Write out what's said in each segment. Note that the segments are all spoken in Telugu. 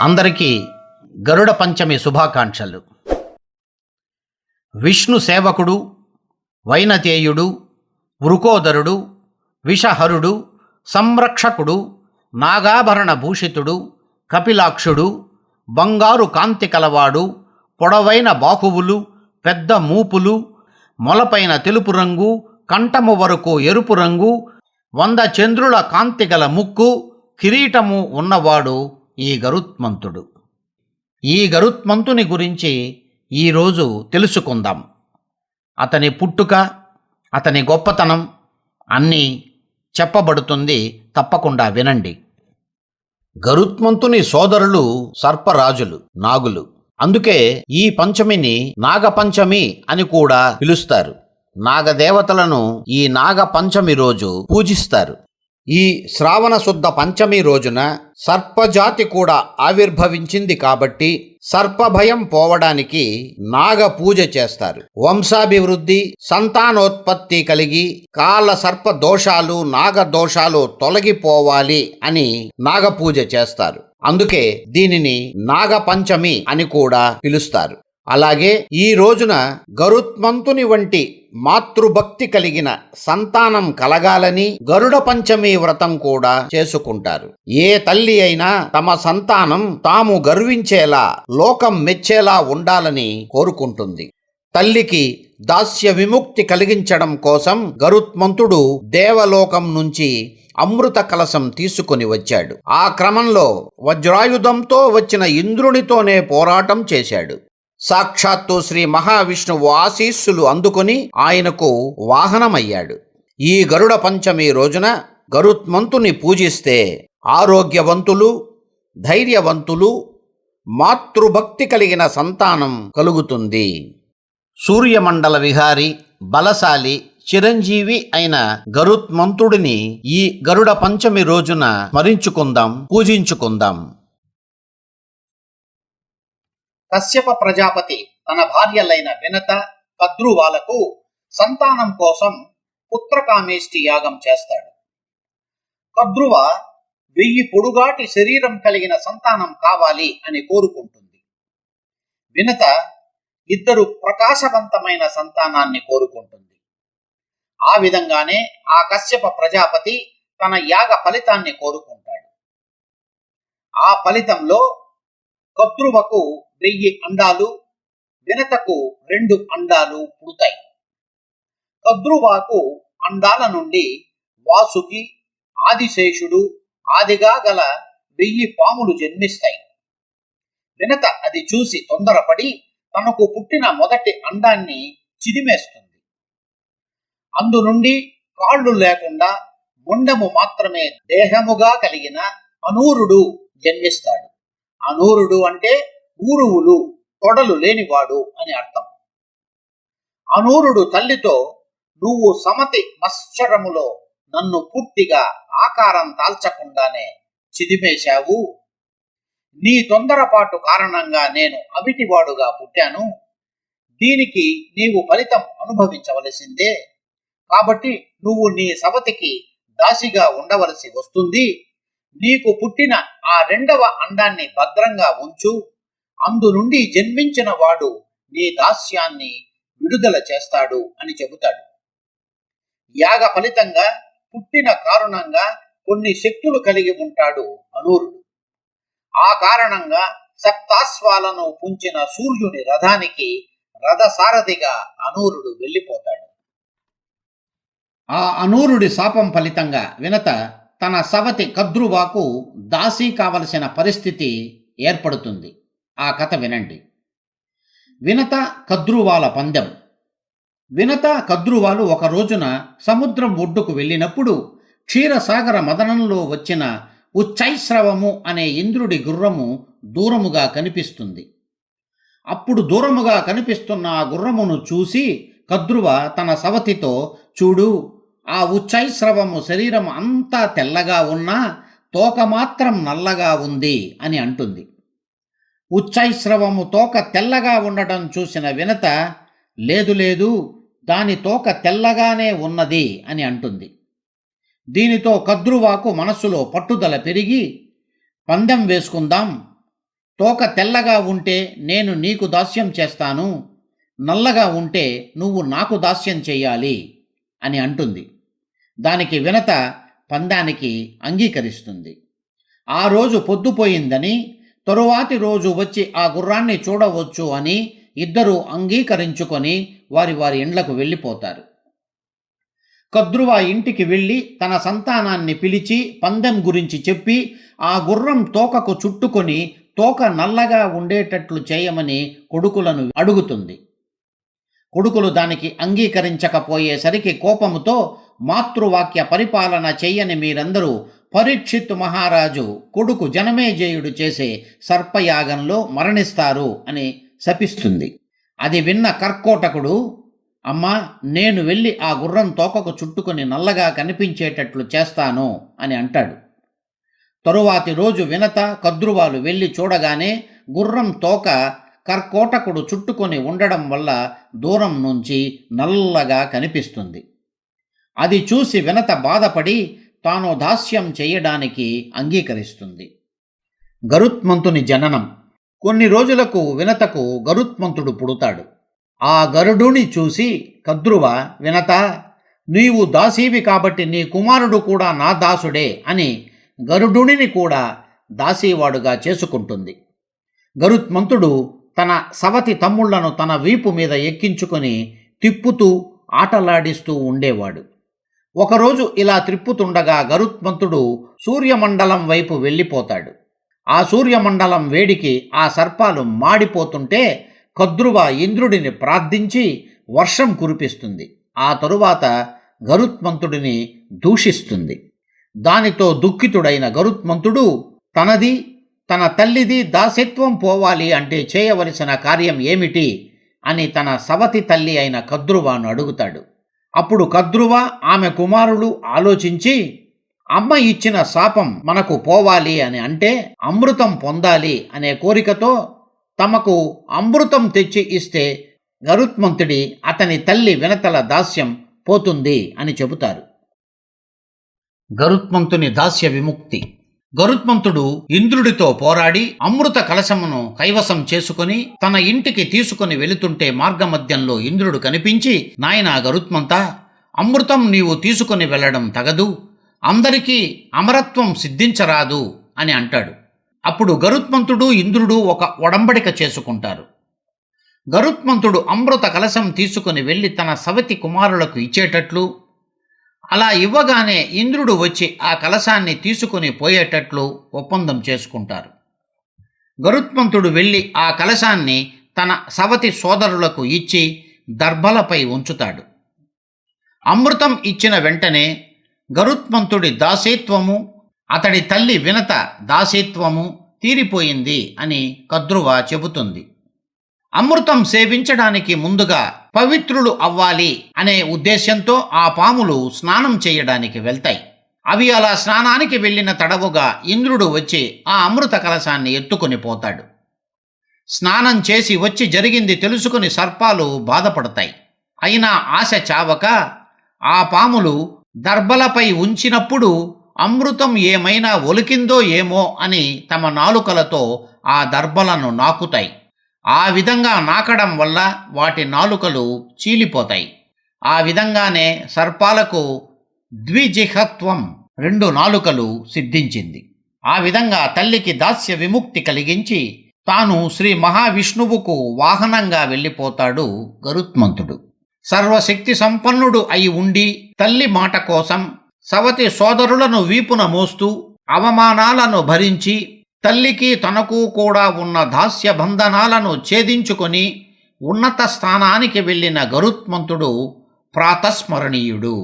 అందరికీ గరుడ పంచమి శుభాకాంక్షలు. విష్ణు సేవకుడు వైనతేయుడు వృకోదరుడు విషహరుడు సంరక్షకుడు నాగాభరణ భూషితుడు కపిలాక్షుడు బంగారు కాంతి కలవాడు పొడవైన బాహువులు పెద్ద మూపులు మొలపైన తెలుపు రంగు కంఠము వరకు ఎరుపు రంగు వంద చంద్రుల కాంతిగల ముక్కు కిరీటము ఉన్నవాడు. ఈ గరుత్మంతుడు ఈ గరుత్మంతుని గురించి ఈరోజు తెలుసుకుందాం. అతని పుట్టుక అతని గొప్పతనం అన్నీ చెప్పబడుతుంది తప్పకుండా వినండి. గరుత్మంతుని సోదరులు సర్పరాజులు నాగులు. అందుకే ఈ పంచమిని నాగపంచమి అని కూడా పిలుస్తారు. నాగదేవతలను ఈ నాగపంచమి రోజు పూజిస్తారు. ఈ శ్రావణ శుద్ధ పంచమి రోజున సర్పజాతి కూడా ఆవిర్భవించింది కాబట్టి సర్పభయం పోవడానికి నాగ పూజ చేస్తారు. వంశాభివృద్ధి సంతానోత్పత్తి కలిగి కాల సర్ప దోషాలు నాగ దోషాలు తొలగిపోవాలి అని నాగ పూజ చేస్తారు. అందుకే దీనిని నాగపంచమి అని కూడా పిలుస్తారు. అలాగే ఈ రోజున గరుత్మంతుని వంటి మాతృభక్తి కలిగిన సంతానం కలగాలని గరుడ పంచమి వ్రతం కూడా చేసుకుంటారు. ఏ తల్లి అయినా తమ సంతానం తాము గర్వించేలా లోకం మెచ్చేలా ఉండాలని కోరుకుంటుంది. తల్లికి దాస్య విముక్తి కలిగించడం కోసం గరుత్మంతుడు దేవలోకం నుంచి అమృత కలశం తీసుకుని వచ్చాడు. ఆ క్రమంలో వజ్రాయుధంతో వచ్చిన ఇంద్రునితోనే పోరాటం చేశాడు. సాక్షాత్తు శ్రీ మహావిష్ణువు ఆశీస్సులు అందుకొని ఆయనకు వాహనమయ్యాడు. ఈ గరుడ పంచమి రోజున గరుత్మంతుని పూజిస్తే ఆరోగ్యవంతులు ధైర్యవంతులు మాతృభక్తి కలిగిన సంతానం కలుగుతుంది. సూర్యమండల విహారి బలశాలి చిరంజీవి అయిన గరుత్మంతుడిని ఈ గరుడ పంచమి రోజున స్మరించుకుందాం పూజించుకుందాం. కశ్యప ప్రజాపతి తన భార్యలైన వినత కద్రువాలకు సంతానం కోసం పుత్రకామేష్టి యాగం చేస్తాడు. కద్రువ వెయ్యి పొడుగాటి శరీరం కలిగిన సంతానం కావాలి అని కోరుకుంటుంది. వినత ఇద్దరు ప్రకాశవంతమైన సంతానాన్ని కోరుకుంటుంది. ఆ విధంగానే ఆ కశ్యప ప్రజాపతి తన యాగ ఫలితాన్ని కోరుకుంటాడు. ఆ ఫలితంలో కద్రువకు వెయ్యి అండాలు వినతకు రెండు అండాలు పుడతాయి. కద్రువాకు అండాల నుండి వాసుకి ఆదిశేషుడు ఆదిగా గల వెయ్యి పాములు జన్మిస్తాయి. వినత అది చూసి తొందరపడి తనకు పుట్టిన మొదటి అండాన్ని చిదిమేస్తుంది. అందు నుండి కాళ్ళు లేకుండా ముండము మాత్రమే దేహముగా కలిగిన అనూరుడు జన్మిస్తాడు. అనూరుడు అంటే ఊరువులు తొడలు లేనివాడు అని అర్థం. అనూరుడు తల్లితో నువ్వు సమతి మత్సరములో నన్ను పూర్తిగా ఆకారం దాల్చకుండానే చిదిమేశావు. నీ తొందరపాటు కారణంగా నేను అవిటివాడుగా పుట్టాను. దీనికి నీవు ఫలితం అనుభవించవలసిందే. కాబట్టి నువ్వు నీ సవతికి దాసిగా ఉండవలసి వస్తుంది. నీకు పుట్టిన ఆ రెండవ అండాన్ని భద్రంగా ఉంచు. అందు నుండి జన్మించిన వాడు నీ దాస్యాన్ని విడుదల చేస్తాడు అని చెబుతాడు. యాగ ఫలితంగా పుట్టిన కారణంగా కొన్ని శక్తులు కలిగి ఉంటాడు అనూరుడు. ఆ కారణంగా సప్తాశ్వాలను పుంచిన సూర్యుని రథానికి రథసారథిగా అనూరుడు వెళ్ళిపోతాడు. ఆ అనూరుడి శాపం ఫలితంగా వినత తన సవతి కద్రువాకు దాసీ కావలసిన పరిస్థితి ఏర్పడుతుంది. ఆ కథ వినండి. వినత కద్రువాల పందెం. వినత కద్రువాలు ఒక రోజున సముద్రం ఒడ్డుకు వెళ్ళినప్పుడు క్షీరసాగర మదనంలో వచ్చిన ఉచ్చైశ్రవము అనే ఇంద్రుడి గుర్రము దూరముగా కనిపిస్తుంది. అప్పుడు దూరముగా కనిపిస్తున్న ఆ గుర్రమును చూసి కద్రువ తన సవతితో చూడు ఆ ఉచ్చైశ్రవము శరీరం అంతా తెల్లగా ఉన్నా తోక మాత్రం నల్లగా ఉంది అని అంటుంది. ఉచ్చైశ్రవము తోక తెల్లగా ఉండటం చూసిన వినత లేదు లేదు దాని తోక తెల్లగానే ఉన్నది అని అంటుంది. దీనితో కద్రువాకు మనస్సులో పట్టుదల పెరిగి పందెం వేసుకుందాం తోక తెల్లగా ఉంటే నేను నీకు దాస్యం చేస్తాను నల్లగా ఉంటే నువ్వు నాకు దాస్యం చేయాలి అని అంటుంది. దానికి వినత పందానికి అంగీకరిస్తుంది. ఆ రోజు పొద్దుపోయిందని తరువాతి రోజు వచ్చి ఆ గుర్రాన్ని చూడవచ్చు అని ఇద్దరూ అంగీకరించుకొని వారి వారి ఇండ్లకు వెళ్ళిపోతారు. కద్రువ ఇంటికి వెళ్ళి తన సంతానాన్ని పిలిచి పందెం గురించి చెప్పి ఆ గుర్రం తోకకు చుట్టుకొని తోక నల్లగా ఉండేటట్లు చేయమని కొడుకులను అడుగుతుంది. కొడుకులు దానికి అంగీకరించకపోయేసరికి కోపముతో మాతృవాక్య పరిపాలన చెయ్యని మీరందరూ పరీక్షిత్ మహారాజు కొడుకు జనమేజయుడు చేసే సర్పయాగంలో మరణిస్తారు అని శపిస్తుంది. అది విన్న కర్కోటకుడు అమ్మా నేను వెళ్ళి ఆ గుర్రం తోకకు చుట్టుకొని నల్లగా కనిపించేటట్లు చేస్తాను అని అంటాడు. తరువాతి రోజు వినత కద్రువాలు వెళ్ళి చూడగానే గుర్రం తోక కర్కోటకుడు చుట్టుకొని ఉండడం వల్ల దూరం నుంచి నల్లగా కనిపిస్తుంది. అది చూసి వినత బాధపడి తాను దాస్యం చేయడానికి అంగీకరిస్తుంది. గరుత్మంతుని జననం. కొన్ని రోజులకు వినతకు గరుత్మంతుడు పుడతాడు. ఆ గరుడుని చూసి కద్రువ వినత నీవు దాసీవి కాబట్టి నీ కుమారుడు కూడా నా దాసుడే అని గరుడుని కూడా దాసీవాడుగా చేసుకుంటుంది. గరుత్మంతుడు తన సవతి తమ్ముళ్ళను తన వీపు మీద ఎక్కించుకొని తిప్పుతూ ఆటలాడిస్తూ ఉండేవాడు. ఒకరోజు ఇలా త్రిప్పుతుండగా గరుత్మంతుడు సూర్యమండలం వైపు వెళ్ళిపోతాడు. ఆ సూర్యమండలం వేడికి ఆ సర్పాలు మాడిపోతుంటే కద్రువ ఇంద్రుడిని ప్రార్థించి వర్షం కురిపిస్తుంది. ఆ తరువాత గరుత్మంతుడిని దూషిస్తుంది. దానితో దుఃఖితుడైన గరుత్మంతుడు తనది తన తల్లిది దాసత్వం పోవాలి అంటే చేయవలసిన కార్యం ఏమిటి అని తన సవతి తల్లి అయిన కద్రువాను అడుగుతాడు. అప్పుడు కద్రువ ఆమె కుమారులు ఆలోచించి అమ్మ ఇచ్చిన శాపం మనకు పోవాలి అని అంటే అమృతం పొందాలి అనే కోరికతో తమకు అమృతం తెచ్చి ఇస్తే గరుత్మంతుడి అతని తల్లి వినతల దాస్యం పోతుంది అని చెబుతారు. గరుత్మంతుని దాస్య విముక్తి. గరుత్మంతుడు ఇంద్రుడితో పోరాడి అమృత కలశమును కైవసం చేసుకుని తన ఇంటికి తీసుకుని వెళుతుంటే మార్గమధ్యంలో ఇంద్రుడు కనిపించి నాయనా గరుత్మంత అమృతం నీవు తీసుకుని వెళ్ళడం తగదు. అందరికీ అమరత్వం సిద్ధించరాదు అని అంటాడు. అప్పుడు గరుత్మంతుడు ఇంద్రుడు ఒక ఒడంబడిక చేసుకుంటారు. గరుత్మంతుడు అమృత కలశం తీసుకుని వెళ్ళి తన సవతి కుమారులకు ఇచ్చేటట్లు అలా ఇవ్వగానే ఇంద్రుడు వచ్చి ఆ కలశాన్ని తీసుకుని పోయేటట్లు ఒప్పందం చేసుకుంటారు. గరుత్మంతుడు వెళ్ళి ఆ కలశాన్ని తన సవతి సోదరులకు ఇచ్చి దర్భలపై ఉంచుతాడు. అమృతం ఇచ్చిన వెంటనే గరుత్మంతుడి దాసీత్వము అతడి తల్లి వినత దాసీత్వము తీరిపోయింది అని కద్రువ చెబుతుంది. అమృతం సేవించడానికి ముందుగా పవిత్రులు అవ్వాలి అనే ఉద్దేశంతో ఆ పాములు స్నానం చేయడానికి వెళ్తాయి. అవి అలా స్నానానికి వెళ్ళిన తడవుగా ఇంద్రుడు వచ్చి ఆ అమృత కలశాన్ని ఎత్తుకొని పోతాడు. స్నానం చేసి వచ్చి జరిగింది తెలుసుకుని సర్పాలు బాధపడతాయి. అయినా ఆశ చావక ఆ పాములు దర్భలపై ఉంచినప్పుడు అమృతం ఏమైనా ఒలికిందో ఏమో అని తమ నాలుకలతో ఆ దర్భలను నాకుతాయి. ఆ విధంగా నాకడం వల్ల వాటి నాలుకలు చీలిపోతాయి. ఆ విధంగానే సర్పాలకు ద్విజిహత్వం రెండు నాలుకలు సిద్ధించింది. ఆ విధంగా తల్లికి దాస్య విముక్తి కలిగించి తాను శ్రీ మహావిష్ణువుకు వాహనంగా వెళ్ళిపోతాడు గరుత్మంతుడు. సర్వశక్తి సంపన్నుడు అయి ఉండి తల్లి మాట కోసం సవతి సోదరులను వీపున మోస్తూ అవమానాలను భరించి తల్లికి తనకు కూడా ఉన్న దాస్య బంధనాలను ఛేదించుకొని ఉన్నత స్థానానికి వెళ్ళిన గరుత్మంతుడు ప్రాతస్మరణీయుడు.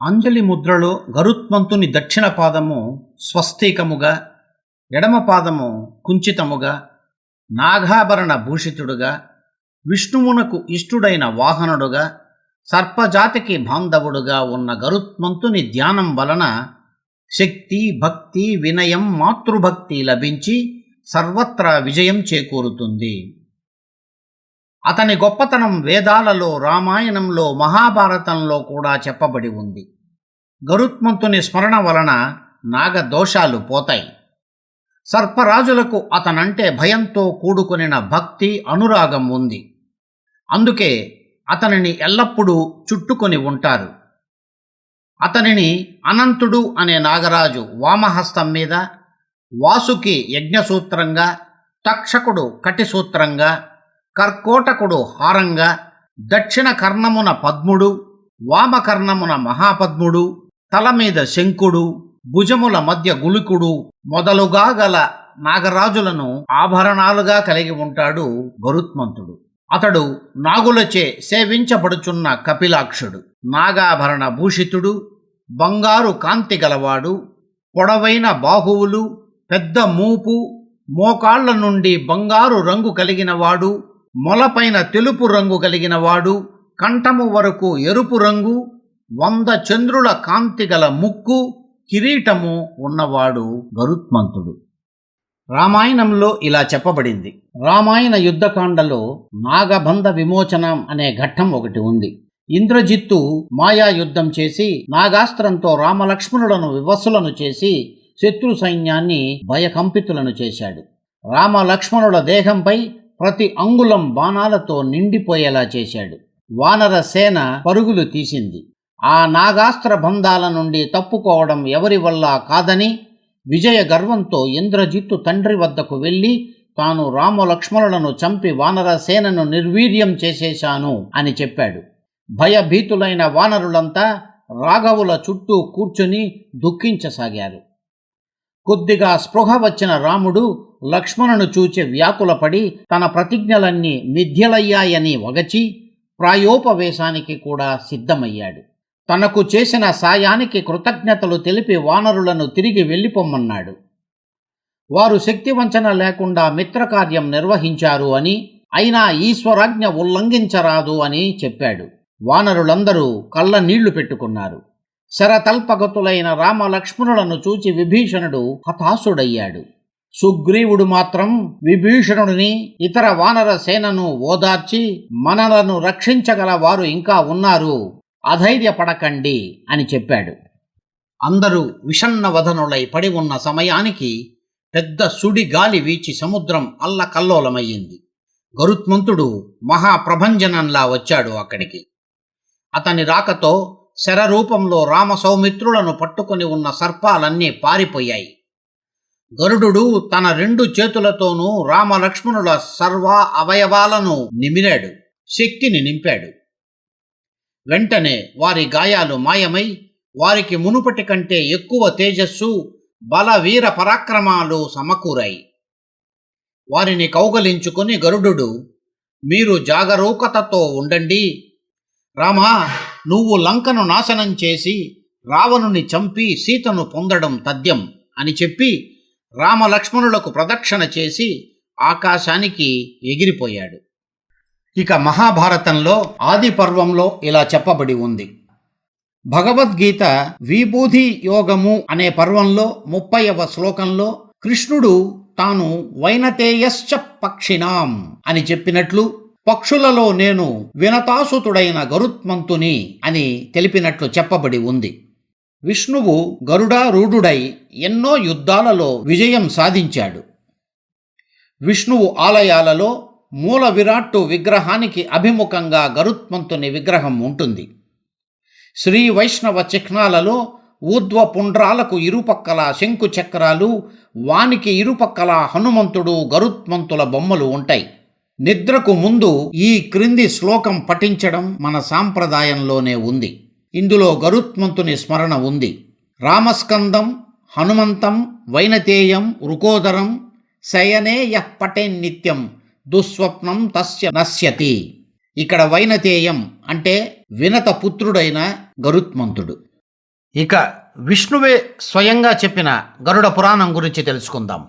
అంజలి ముద్రలో గరుత్మంతుని దక్షిణ పాదము స్వస్తికముగా ఎడమ పాదము కుంచితముగా నాగాభరణ భూషితుడుగా విష్ణువునకు ఇష్టుడైన వాహనుడుగా సర్పజాతికి బాంధవుడుగా ఉన్న గరుత్మంతుని ధ్యానం వలన శక్తి భక్తి వినయం మాతృభక్తి లభించి సర్వత్రా విజయం చేకూరుతుంది. అతని గొప్పతనం వేదాలలో రామాయణంలో మహాభారతంలో కూడా చెప్పబడి ఉంది. గరుత్మంతుని స్మరణ వలన నాగదోషాలు పోతాయి. సర్పరాజులకు అతనంటే భయంతో కూడుకునిన భక్తి అనురాగం ఉంది. అందుకే అతనిని ఎల్లప్పుడూ చుట్టుకొని ఉంటారు. అతనిని అనంతుడు అనే నాగరాజు వామహస్తం మీద వాసుకి యజ్ఞసూత్రంగా తక్షకుడు కటిసూత్రంగా కర్కోటకుడు హారంగా దక్షిణ కర్ణమున పద్ముడు వామకర్ణమున మహాపద్ముడు తల మీద శంకుడు భుజముల మధ్య గుళికుడు మొదలుగా గల నాగరాజులను ఆభరణాలుగా కలిగి ఉంటాడు గరుత్మంతుడు అతడు నాగులచే సేవించబడుచున్న కపిలాక్షుడు. నాగాభరణ భూషితుడు బంగారు కాంతి గలవాడు పొడవైన బాహువులు పెద్ద మూపు మోకాళ్ళ నుండి బంగారు రంగు కలిగినవాడు మొలపైన తెలుపు రంగు కలిగినవాడు కంఠము వరకు ఎరుపు రంగు వంద చంద్రుల కాంతి గల ముక్కు కిరీటము ఉన్నవాడు గరుత్మంతుడు. రామాయణంలో ఇలా చెప్పబడింది. రామాయణ యుద్ధకాండలో నాగబంధ విమోచనం అనే ఘట్టం ఒకటి ఉంది. ఇంద్రజిత్తు మాయా యుద్ధం చేసి నాగాస్త్రంతో రామలక్ష్మణులను వివస్సులను చేసి శత్రు సైన్యాన్ని భయకంపితులను చేశాడు. రామలక్ష్మణుల దేహంపై ప్రతి అంగుళం బాణాలతో నిండిపోయేలా చేశాడు. వానర సేన పరుగులు తీసింది. ఆ నాగాస్త్ర బంధాల నుండి తప్పుకోవడం ఎవరి వల్ల కాదని విజయ గర్వంతో ఇంద్రజిత్తు తండ్రి వద్దకు వెళ్ళి తాను రామలక్ష్మణులను చంపి వానర సేనను నిర్వీర్యం చేసేశాను అని చెప్పాడు. భయభీతులైన వానరులంతా రాఘవుల చుట్టూ కూర్చుని దుఃఖించసాగారు. కొద్దిగా స్పృహ వచ్చిన రాముడు లక్ష్మణును చూచి వ్యాకులపడి తన ప్రతిజ్ఞలన్నీ మిథ్యలయ్యాయని వగచి ప్రాయోపవేశానికి కూడా సిద్ధమయ్యాడు. తనకు చేసిన సాయానికి కృతజ్ఞతలు తెలిపి వానరులను తిరిగి వెళ్ళిపోమ్మన్నాడు. వారు శక్తివంచన లేకుండా మిత్రకార్యం నిర్వహించారు అని అయినా ఈశ్వరాజ్ఞ ఉల్లంఘించరాదు అని చెప్పాడు. వానరులందరూ కళ్ళ నీళ్ళు పెట్టుకున్నారు. శరతల్పగతులైన రామలక్ష్మణులను చూచి విభీషణుడు హతాశుడయ్యాడు. సుగ్రీవుడు మాత్రం విభీషణుడిని ఇతర వానర సేనను ఓదార్చి మనలను రక్షించగల వారు ఇంకా ఉన్నారు అధైర్యపడకండి అని చెప్పాడు. అందరూ విషన్నవధనులై పడి ఉన్న సమయానికి పెద్ద సుడి గాలి వీచి సముద్రం అల్లకల్లోలమయ్యింది. గరుత్మంతుడు మహాప్రభంజనంలా వచ్చాడు అక్కడికి. అతని రాకతో శరరూపంలో రామ సౌమిత్రులను పట్టుకొని ఉన్న సర్పాలన్నీ పారిపోయాయి. గరుడు తన రెండు చేతులతోనూ రామలక్ష్మణుల సర్వ అవయవాలను నిమిరాడు శక్తిని నింపాడు. వెంటనే వారి గాయాలు మాయమై వారికి మునుపటి కంటే ఎక్కువ తేజస్సు బల వీర పరాక్రమాలు సమకూరాయి. వారిని కౌగలించుకుని గరుడు మీరు జాగరూకతతో ఉండండి రామా నువ్వు లంకను నాశనం చేసి రావణుని చంపి సీతను పొందడం తథ్యం అని చెప్పి రామలక్ష్మణులకు ప్రదక్షిణ చేసి ఆకాశానికి ఎగిరిపోయాడు. ఇక మహాభారతంలో ఆది పర్వంలో ఇలా చెప్పబడి ఉంది. భగవద్గీత విభూధి యోగము అనే పర్వంలో ముప్పైవ శ్లోకంలో కృష్ణుడు తాను వైనతేయశ్చ పక్షిణాం అని చెప్పినట్లు పక్షులలో నేను వినతాసుతుడైన గరుత్మంతుని అని తెలిపినట్లు చెప్పబడి ఉంది. విష్ణువు గరుడారూఢుడై ఎన్నో యుద్ధాలలో విజయం సాధించాడు. విష్ణువు ఆలయాలలో మూల విరాట్టు విగ్రహానికి అభిముఖంగా గరుత్మంతుని విగ్రహం ఉంటుంది. శ్రీ వైష్ణవ చిహ్నాలలో ఊర్ధ్వ పుండ్రాలకు ఇరుపక్కల శంకు చక్రాలు వానికి ఇరుపక్కల హనుమంతుడు గరుత్మంతుల బొమ్మలు ఉంటాయి. నిద్రకు ముందు ఈ క్రింది శ్లోకం పఠించడం మన సాంప్రదాయంలోనే ఉంది. ఇందులో గరుత్మంతుని స్మరణ ఉంది. రామస్కందం హనుమంతం వైనతేయం రుకోదరం శయనే యః పటేన్ నిత్యం దుస్వప్నం తస్య నశ్యతి. ఇక్కడ వైనతేయం అంటే వినత పుత్రుడైన గరుత్మంతుడు. ఇక విష్ణువే స్వయంగా చెప్పిన గరుడ పురాణం గురించి తెలుసుకుందాం.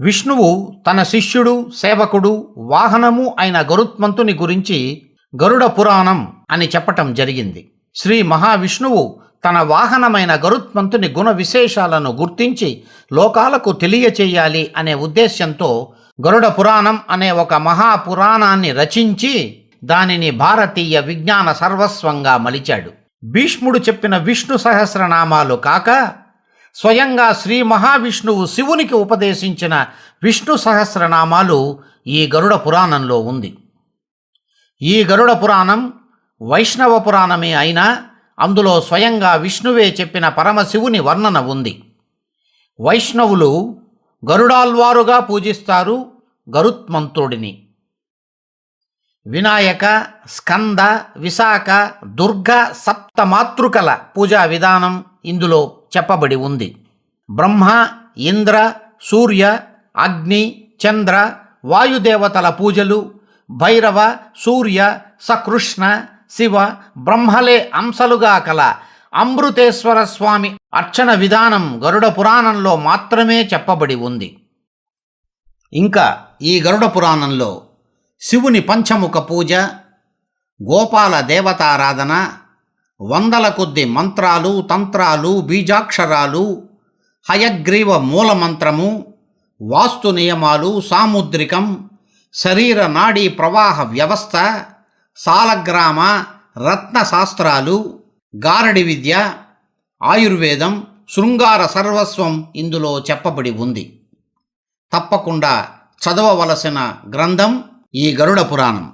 విష్ణువు తన శిష్యుడు సేవకుడు వాహనము అయిన గరుత్మంతుని గురించి గరుడ పురాణం అని చెప్పటం జరిగింది. శ్రీ మహావిష్ణువు తన వాహనమైన గరుత్మంతుని గుణ విశేషాలను గుర్తించి లోకాలకు తెలియచేయాలి అనే ఉద్దేశ్యంతో గరుడ పురాణం అనే ఒక మహాపురాణాన్ని రచించి దానిని భారతీయ విజ్ఞాన సర్వస్వంగా మలిచాడు. భీష్ముడు చెప్పిన విష్ణు సహస్రనామాలు కాక స్వయంగా శ్రీ మహావిష్ణువు శివునికి ఉపదేశించిన విష్ణు సహస్రనామాలు ఈ గరుడ పురాణంలో ఉంది. ఈ గరుడ పురాణం వైష్ణవ పురాణమే అయినా అందులో స్వయంగా విష్ణువే చెప్పిన పరమశివుని వర్ణన ఉంది. వైష్ణవులు గరుడాల్వారుగా పూజిస్తారు గరుత్మంతుడిని. వినాయక స్కంద విశాఖ దుర్గ సప్తమాతృకల పూజా విధానం ఇందులో చెప్పబడి ఉంది. బ్రహ్మ ఇంద్ర సూర్య అగ్ని చంద్ర వాయుదేవతల పూజలు భైరవ సూర్య సకృష్ణ శివ బ్రహ్మలే అంశలుగా కల. అమృతేశ్వర స్వామి అర్చన విధానం గరుడ పురాణంలో మాత్రమే చెప్పబడి ఉంది. ఇంకా ఈ గరుడ పురాణంలో శివుని పంచముఖ పూజ గోపాల దేవతారాధన వందల కొద్ది మంత్రాలు తంత్రాలు బీజాక్షరాలు హయగ్రీవ మూలమంత్రము వాస్తు నియమాలు సాముద్రికం శరీర నాడీ ప్రవాహ వ్యవస్థ సాలగ్రామ రత్న శాస్త్రాలు గారడి విద్య ఆయుర్వేదం శృంగార సర్వస్వం ఇందులో చెప్పబడి ఉంది. తప్పకుండా చదవవలసిన గ్రంథం ఈ గరుడ పురాణం.